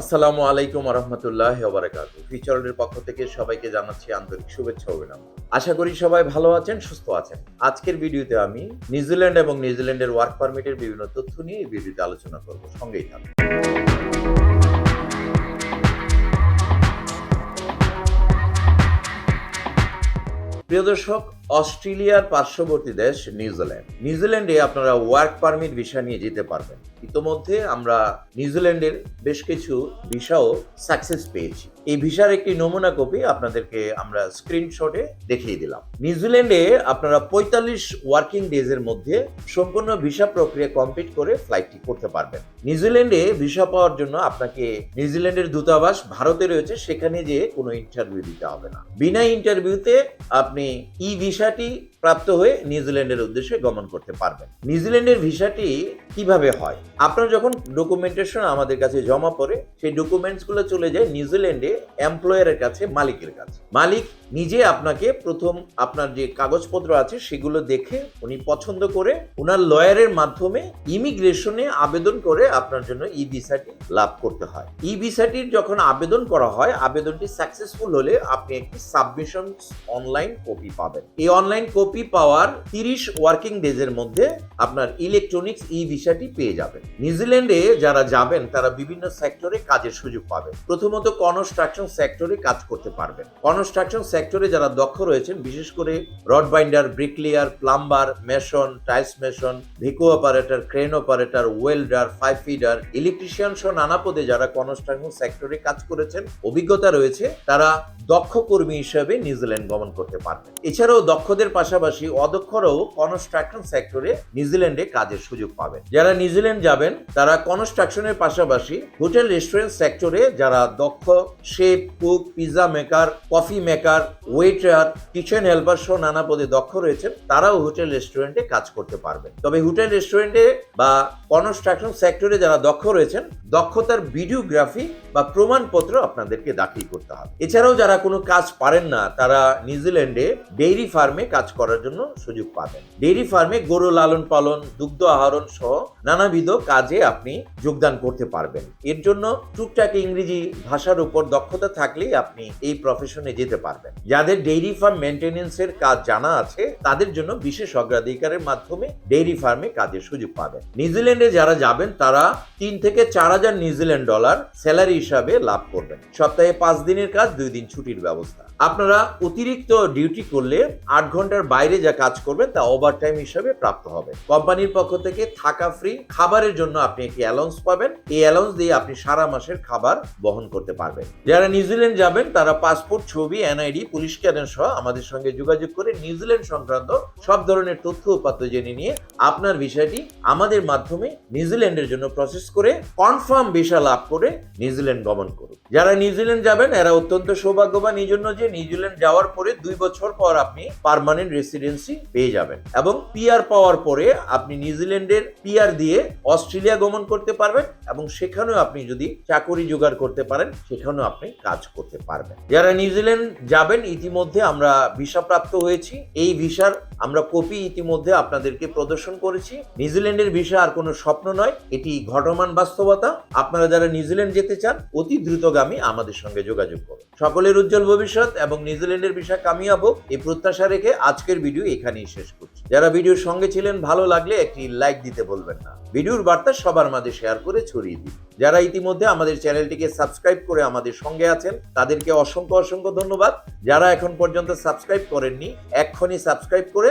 আসসালামু আলাইকুম রহমতুল্লাহ বারাকাতু ফিচারের পক্ষ থেকে সবাইকে জানাচ্ছি আন্তরিক শুভেচ্ছা অভিনন্দন। আশা করি সবাই ভালো আছেন, সুস্থ আছেন। আজকের ভিডিওতে আমি নিউজিল্যান্ড এবং নিউজিল্যান্ডের ওয়ার্ক পারমিটের বিভিন্ন তথ্য নিয়ে ভিডিওতে আলোচনা করব। সঙ্গেই থাকুন। প্রিয় দর্শক অস্ট্রেলিয়ার পার্শ্ববর্তী দেশ নিউজিল্যান্ড নিউজিল্যান্ডে আপনারা ওয়ার্ক পারমিট ভিসা নিয়ে যেতে পারবেন। ইতোমধ্যে আমরা নিউজিল্যান্ডের বেশ কিছু ভিসাও সাকসেস পেয়েছি। এই ভিসার একটি নমুনা কপি আপনাদেরকে আমরা স্ক্রিনশটে দেখিয়ে দিলাম। নিউজিল্যান্ডে আপনারা পঁয়তাল্লিশ ওয়ার্কিং ডেজের মধ্যে সম্পূর্ণ ভিসা প্রক্রিয়া কমপ্লিট করে ফ্লাইটটি করতে পারবেন। নিউজিল্যান্ডে ভিসা পাওয়ার জন্য আপনাকে নিউজিল্যান্ডের দূতাবাস ভারতে রয়েছে। সেখানে যে কোনো ইন্টারভিউ দিতে হবে না। বিনা ইন্টারভিউতে আপনি ই ভিসাটি প্রাপ্ত হয়ে নিউজিল্যান্ডের উদ্দেশ্যে গমন করতে পারবেন। নিউজিল্যান্ডের ভিসাটি কীভাবে হয়? আপনার যখন ডকুমেন্টেশন আমাদের কাছে জমা পড়ে, সেই ডকুমেন্টসগুলো চলে যায় নিউজিল্যান্ডে এমপ্লয়ারের কাছে, মালিকের কাছে। মালিক নিজে আপনাকে প্রথম আপনার যে কাগজপত্র আছে, সেগুলো দেখে উনি পছন্দ করে ওনার লয়ারের মাধ্যমে ইমিগ্রেশনে আবেদন করে আপনার জন্য ই ভিসাটি লাভ করতে হয়। ই ভিসাটির যখন আবেদন করা হয়, আবেদনটি সাকসেসফুল হলে আপনি একটি সাবমিশন অনলাইন কপি পাবেন। এই অনলাইন কপি পাওয়ার তিরিশ ওয়ার্কিং ডেজের মধ্যে আপনার ইলেকট্রনিক্স ই ভিসাটি পেয়ে যাবেন। নিউজিল্যান্ডে যারা যাবেন, তারা বিভিন্ন সেক্টরে কাজের সুযোগ পাবেন। প্রথমত কনস্ট্রাকশন সেক্টরে কাজ করতে পারবেন। কনস্ট্রাকশন সেক্টরে যারা দক্ষ রয়েছেন, বিশেষ করে rod binder bricklayer plumber mason tiles mason ভিকো operator crane operator welder pipe fitter electrician সহ নানা পদে যারা কনস্ট্রাকশন সেক্টরে কাজ করেছেন, অভিজ্ঞতা রয়েছে, তারা দক্ষ কর্মী হিসেবে নিউজিল্যান্ড গমন করতে পারবেন। এছাড়াও দক্ষদের পাশাপাশি অদক্ষরাও কনস্ট্রাকশন সেক্টরে নিউজিল্যান্ডে কাজের সুযোগ পাবেন। যারা নিউজিল্যান্ড যাবেন, তারা কনস্ট্রাকশনের পাশাপাশি হোটেল রেস্টুরেন্ট সেক্টরে যারা দক্ষ chef, cook pizza maker, coffee maker, waiter, kitchen helper সহ নানা পদে দক্ষ রয়েছেন, তারাও হোটেল রেস্টুরেন্টে কাজ করতে পারবেন। তবে হোটেল রেস্টুরেন্টে বা কনস্ট্রাকশন সেক্টরে যারা দক্ষ রয়েছেন, দক্ষতার ভিডিওগ্রাফি বা প্রমাণপত্র আপনাদেরকে দাখিল করতে হবে। এছাড়াও যারা কোনো কাজ পারেন না, তারা নিউজিল্যান্ডে ডেইরি ফার্মে কাজ করার জন্য সুযোগ পাবেন। ডেইরি ফার্মে গরু লালন পালন, দুগ্ধ আহরণ সহ নানাবিধ কাজে আপনি যোগদান করতে পারবেন। এর জন্য টুকটাক ইংরেজি ভাষার উপর দক্ষতা থাকলেই আপনি এই প্রফেশনে যেতে পারবেন। যাদের ডেইরি ফার্ম মেনটেনেন্সের কাজ জানা আছে, তাদের জন্য বিশেষ অগ্রাধিকারের মাধ্যমে ডেইরি ফার্মে কাজের সুযোগ পাবেন। নিউজিল্যান্ডে যারা যাবেন, তারা তিন থেকে চার হাজার নিউজিল্যান্ড ডলার স্যালারি হিসাবে লাভ করবেন। সপ্তাহে পাঁচ দিনের কাজ, দুই দিন ছুটির ব্যবস্থা। আপনারা অতিরিক্ত ডিউটি করলে আট ঘণ্টার বাইরে যা কাজ করবেন তা ওভার টাইম হিসাবে প্রাপ্ত হবে। কোম্পানির পক্ষ থেকে থাকা ফ্রি খাবারের জন্য আপনি একটি অ্যালাউন্স পাবেন। এই অ্যালাউন্স দিয়ে আপনি সারা মাসের খাবার বহন করতে পারবেন। যারা নিউজিল্যান্ড যাবেন, তারা পাসপোর্ট ছবি এনআইডি পুলিশ ক্যাডেন সহ আমাদের সঙ্গে যোগাযোগ করে নিউজিল্যান্ড সংক্রান্ত সব ধরনের তথ্য উপাত্ত জেনে নিয়ে আপনার বিষয়টি আমাদের মাধ্যমে নিউজিল্যান্ডের জন্য প্রসেস করে কনফার্ম ভিসা লাভ করে নিউজিল্যান্ড গমন করুন। যারা নিউজিল্যান্ড যাবেন, এরা অত্যন্ত সৌভাগ্যবান। এই জন্য যে নিউজিল্যান্ড যাওয়ার পরে দুই বছর পর আপনি পার্মানেন্ট রেসিডেন্সি পেয়ে যাবেন এবং পিআর পাওয়ার পরে আপনি নিউজিল্যান্ডের পিআর দিয়ে অস্ট্রেলিয়া গমন করতে পারবেন এবং সেখানেও আপনি যদি চাকরি জোগাড় করতে পারেন, সেখানেও আপনি কাজ করতে পারবেন। যারা নিউজিল্যান্ড যাবেন, ইতিমধ্যে আমরা ভিসা প্রাপ্ত হয়েছি। এই ভিসার আমরা কপি ইতিমধ্যে আপনাদেরকে প্রদর্শন করেছি। নিউজিল্যান্ডের ভিসা আর কোনো স্বপ্ন নয়, এটি ঘটমান বাস্তবতা। আপনারা যারা নিউজিল্যান্ড যেতে চান, অতি দ্রুতগামী আমাদের সঙ্গে যোগাযোগ করুন। সকলের উজ্জ্বল ভবিষ্যৎ এবং নিউজিল্যান্ডের ভিসা কামিয়াবো, এই প্রত্যাশা রেখে আজকের ভিডিও এখানেই শেষ করছি। যারা ভিডিওর সঙ্গে ছিলেন, ভালো লাগলে একটি লাইক দিতে বলবেন না। ভিডিওর বার্তা সবার মাঝে শেয়ার করে ছড়িয়ে দিন। যারা ইতিমধ্যে আমাদের চ্যানেলটিকে সাবস্ক্রাইব করে আমাদের সঙ্গে আছেন, তাদেরকে অসংখ্য অসংখ্য ধন্যবাদ। যারা এখন পর্যন্ত সাবস্ক্রাইব করেননি, এক্ষুনি সাবস্ক্রাইব করে